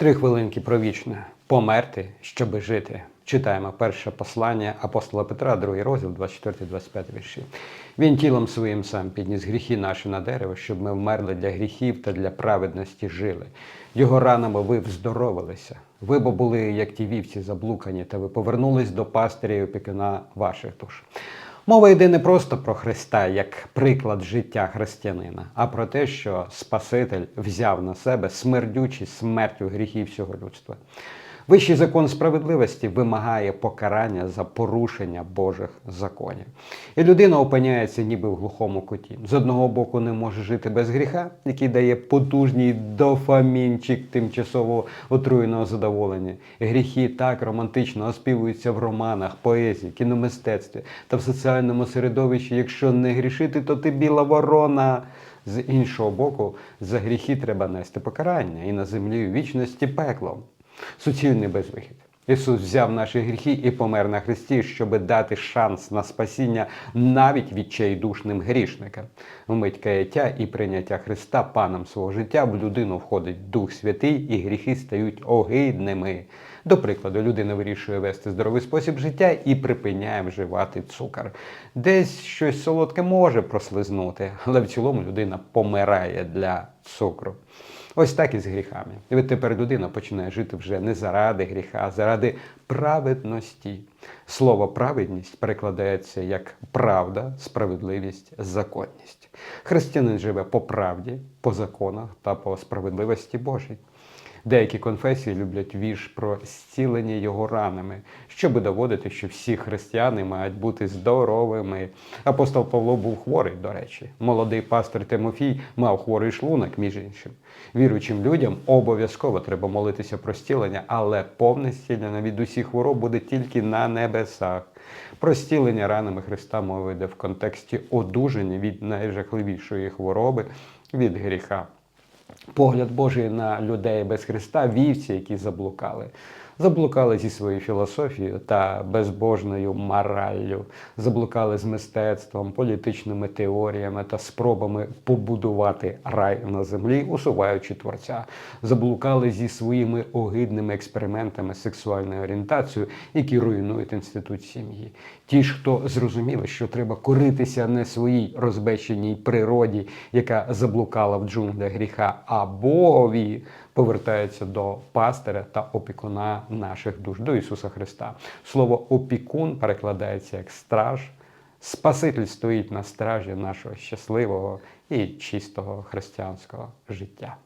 Три хвилинки про вічне. Померти, щоби жити. Читаємо перше послання апостола Петра, другий розділ, 24-25 вірші. Він тілом своїм сам підніс гріхи наші на дерево, щоб ми вмерли для гріхів та для праведності жили. Його ранами ви вздоровилися. Ви бо були, як ті вівці, заблукані, та ви повернулись до пастиря і опікуна ваших душ. Мова йде не просто про Христа як приклад життя християнина, а про те, що Спаситель взяв на себе смердючість смертю гріхів всього людства. Вищий закон справедливості вимагає покарання за порушення Божих законів. І людина опиняється ніби в глухому куті. З одного боку, не може жити без гріха, який дає потужний дофамінчик тимчасово отруєного задоволення. Гріхи так романтично оспівуються в романах, поезії, кіномистецтві та в соціальному середовищі. Якщо не грішити, то ти біла ворона. З іншого боку, за гріхи треба нести покарання і на землі вічності пекло. Суцільний безвихід. Ісус взяв наші гріхи і помер на Христі, щоб дати шанс на спасіння навіть відчайдушним грішникам. Вмить каяття і прийняття Христа паном свого життя в людину входить Дух Святий, і гріхи стають огидними. До прикладу, людина вирішує вести здоровий спосіб життя і припиняє вживати цукор. Десь щось солодке може прослизнути, але в цілому людина помирає для цукру. Ось так і з гріхами. І от тепер людина починає жити вже не заради гріха, а заради праведності. Слово праведність перекладається як правда, справедливість, законність. Християнин живе по правді, по законах та по справедливості Божій. Деякі конфесії люблять вірш про зцілення його ранами, щоб доводити, що всі християни мають бути здоровими. Апостол Павло був хворий, до речі. Молодий пастор Тимофій мав хворий шлунок, між іншим. Віруючим людям обов'язково треба молитися про зцілення, але повне зцілення від усіх хвороб буде тільки на небесах. Про зцілення ранами Христа мова йде в контексті одужання від найжахливішої хвороби від гріха. Погляд Божий на людей без Христа, вівці, які заблукали. Заблукали зі своєю філософією та безбожною мораллю, заблукали з мистецтвом, політичними теоріями та спробами побудувати рай на землі, усуваючи творця, заблукали зі своїми огидними експериментами з сексуальною орієнтацією, які руйнують інститут сім'ї. Ті ж, хто зрозуміли, що треба коритися не своїй розбещеній природі, яка заблукала в джунглях гріха, а Богові повертаються до пастиря та опікуна наших душ, до Ісуса Христа. Слово опікун перекладається як страж. Спаситель стоїть на стражі нашого щасливого і чистого християнського життя.